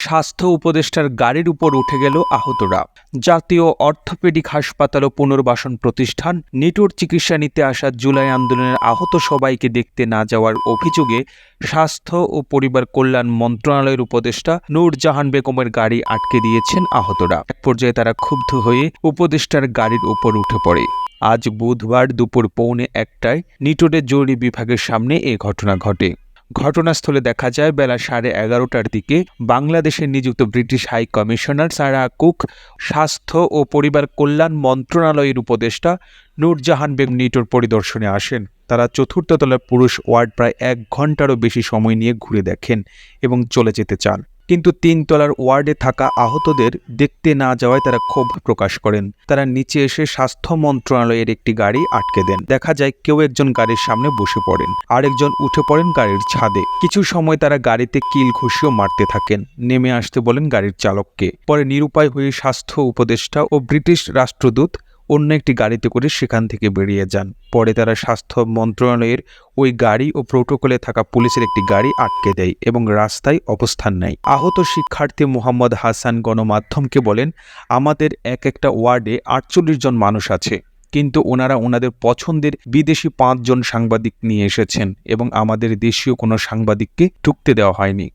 স্বাস্থ্য উপদেষ্টার গাড়ির উপর উঠে গেল আহতরা। জাতীয় অর্থোপেডিক হাসপাতাল ও পুনর্বাসন প্রতিষ্ঠান। নিটোর চিকিৎসা নিতে আসা জুলাই আন্দোলনের আহত সবাইকে দেখতে না যাওয়ার অভিযোগে স্বাস্থ্য ও পরিবার কল্যাণ মন্ত্রণালয়ের উপদেষ্টা নূরজাহান বেগমের গাড়ি আটকে দিয়েছেন আহতরা। এক পর্যায়ে তারা ক্ষুব্ধ হয়ে উপদেষ্টার গাড়ির উপর উঠে পড়ে। আজ বুধবার দুপুর পৌনে একটায় নিটোরের জরুরি বিভাগের সামনে এ ঘটনা ঘটে। ঘটনাস্থলে দেখা যায়, বেলা সাড়ে এগারোটার দিকে বাংলাদেশে নিযুক্ত British high commissioner Sarah Cooke স্বাস্থ্য ও পরিবার কল্যাণ মন্ত্রণালয়ের উপদেষ্টা নূরজাহান বেগ নিটোর পরিদর্শনে আসেন। তারা চতুর্থ তলার পুরুষ ওয়ার্ড প্রায় এক ঘন্টারও বেশি সময় নিয়ে ঘুরে দেখেন এবং চলে যেতে চান। কিন্তু তিন তলার ওয়ার্ডে থাকা আহতদের দেখতে না যাওয়ায় তারা ক্ষোভ প্রকাশ করেন। তারা নিচে এসে স্বাস্থ্য মন্ত্রণালয়ের একটি গাড়ি আটকে দেন। দেখা যায় কেউ একজন গাড়ির সামনে বসে পড়েন, আরেকজন উঠে পড়েন গাড়ির ছাদে। কিছু সময় তারা গাড়িতে কিল ঘুষিও মারতে থাকেন, নেমে আসতে বলেন গাড়ির চালককে। পরে নিরুপায় হয়ে স্বাস্থ্য উপদেষ্টা ও ব্রিটিশ রাষ্ট্রদূত অন্য একটি গাড়িতে করে সেখান থেকে বেরিয়ে যান। পরে তারা স্বাস্থ্য মন্ত্রণালয়ের ওই গাড়ি ও প্রোটোকলে থাকা পুলিশের একটি গাড়ি আটকে দেয় এবং রাস্তায় অবস্থান নেয়। আহত শিক্ষার্থী মোহাম্মদ হাসান গণমাধ্যমকে বলেন, আমাদের এক একটা ওয়ার্ডে আটচল্লিশ জন মানুষ আছে, কিন্তু ওনারা ওনাদের পছন্দের বিদেশি পাঁচজন সাংবাদিক নিয়ে এসেছেন এবং আমাদের দেশীয় কোনো সাংবাদিককে ঢুকতে দেওয়া হয়নি।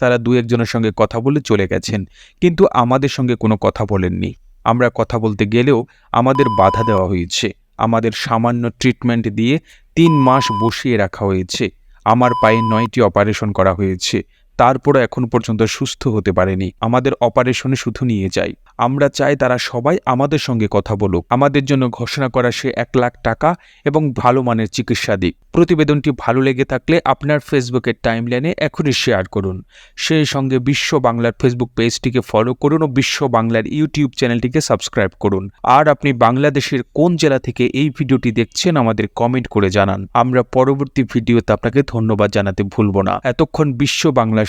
তারা দু একজনের সঙ্গে কথা বলে চলে গেছেন, কিন্তু আমাদের সঙ্গে কোনো কথা বলেননি। আমরা কথা বলতে গেলেও আমাদের বাধা দেওয়া হয়েছে। আমাদের সামান্য ট্রিটমেন্ট দিয়ে তিন মাস বসিয়ে রাখা হয়েছে। আমার পায়ে নয়টি অপারেশন করা হয়েছে। তারপরও এখন পর্যন্ত সুস্থ হতে পারেনি। আমাদের অপারেশনে শুধু নিয়ে যাই। আমরা চাই তারা সবাই আমাদের সঙ্গে কথা বলুক। আমাদের জন্য ঘোষণা করা সে এক লাখ টাকা এবং ভালো মানের চিকিৎসা দিক। প্রতিবেদনটি ভালো লেগে থাকলে আপনার ফেসবুকের টাইমলাইনে এখনই শেয়ার করুন। সেই সঙ্গে বিশ্ব বাংলার ফেসবুক পেজটিকে ফলো করুন ও বিশ্ব বাংলার ইউটিউব চ্যানেলটিকে সাবস্ক্রাইব করুন। আর আপনি বাংলাদেশের কোন জেলা থেকে এই ভিডিওটি দেখছেন আমাদের কমেন্ট করে জানান। আমরা পরবর্তী ভিডিওতে আপনাকে ধন্যবাদ জানাতে ভুলব না। এতক্ষণ বিশ্ব বাংলার